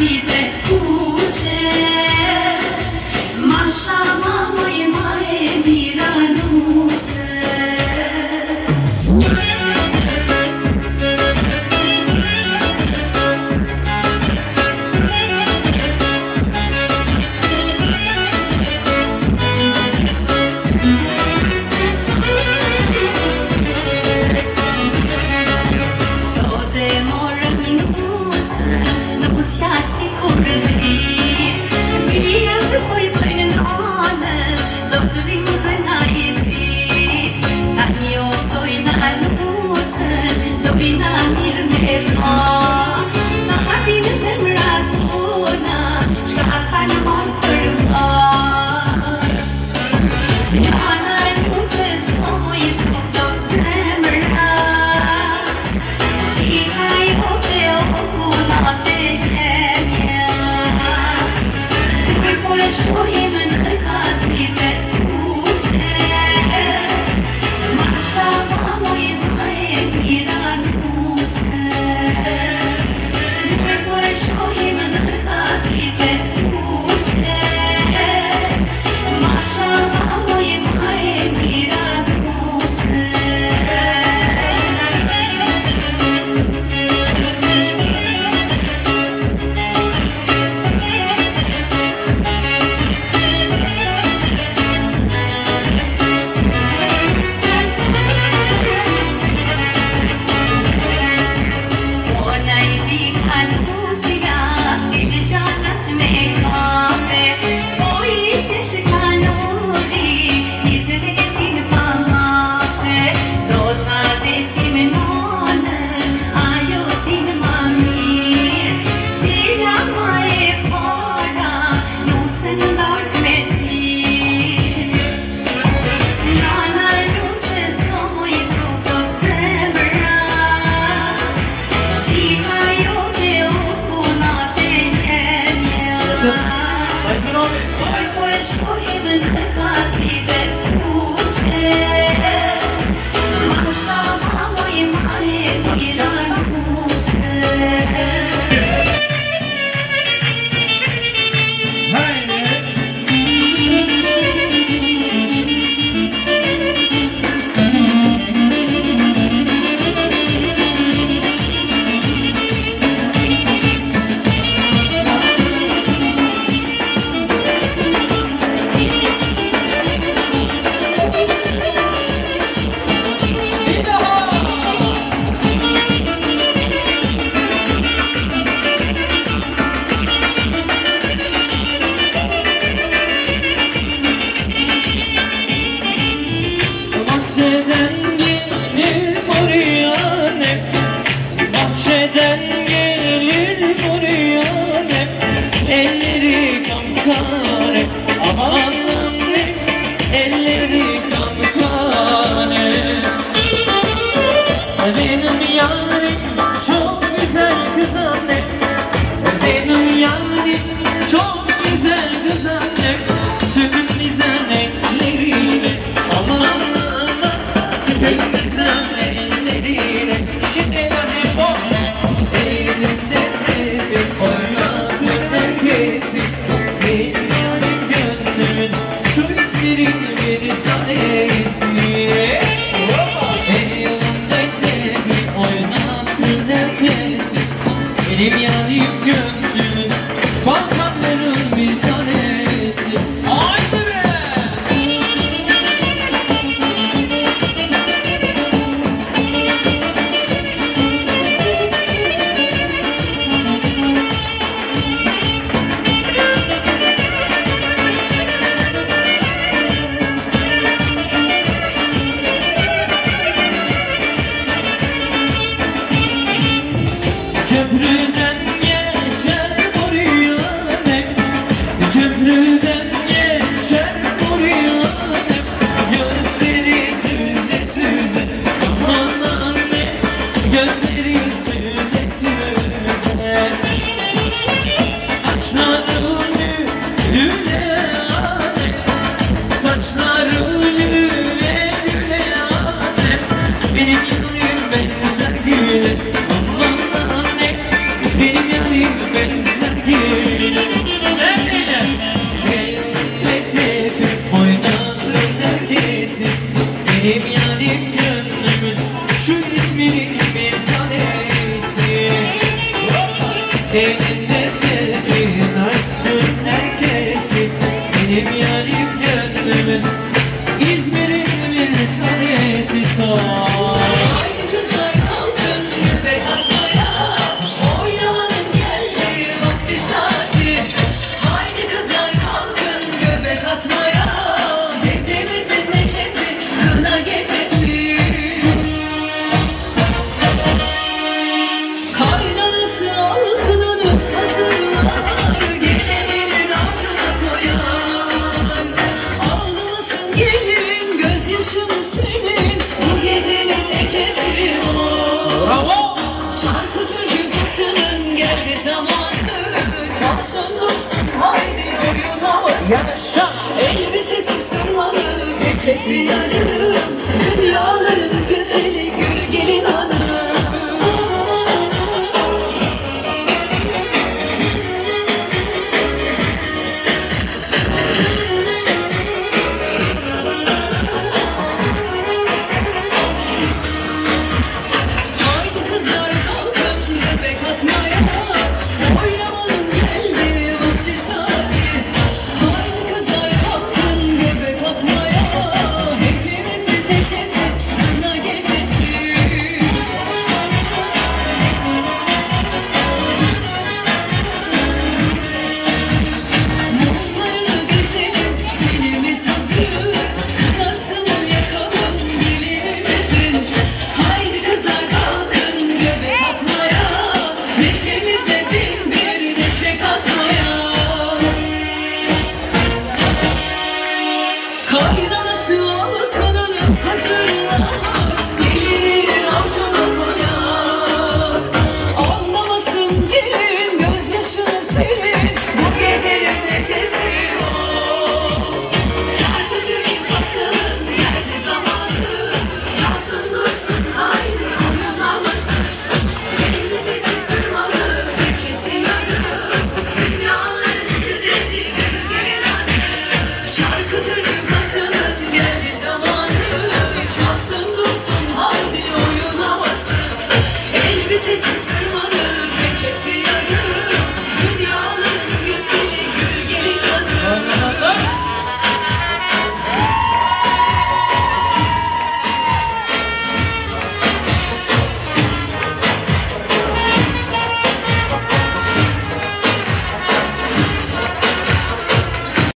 You. Thank you. Bahçeden gelir buraya ne? Bahçeden gelir buraya ne? Elleri kankare aman anne Elleri kankare Benim yanım sevmeyen gibi You.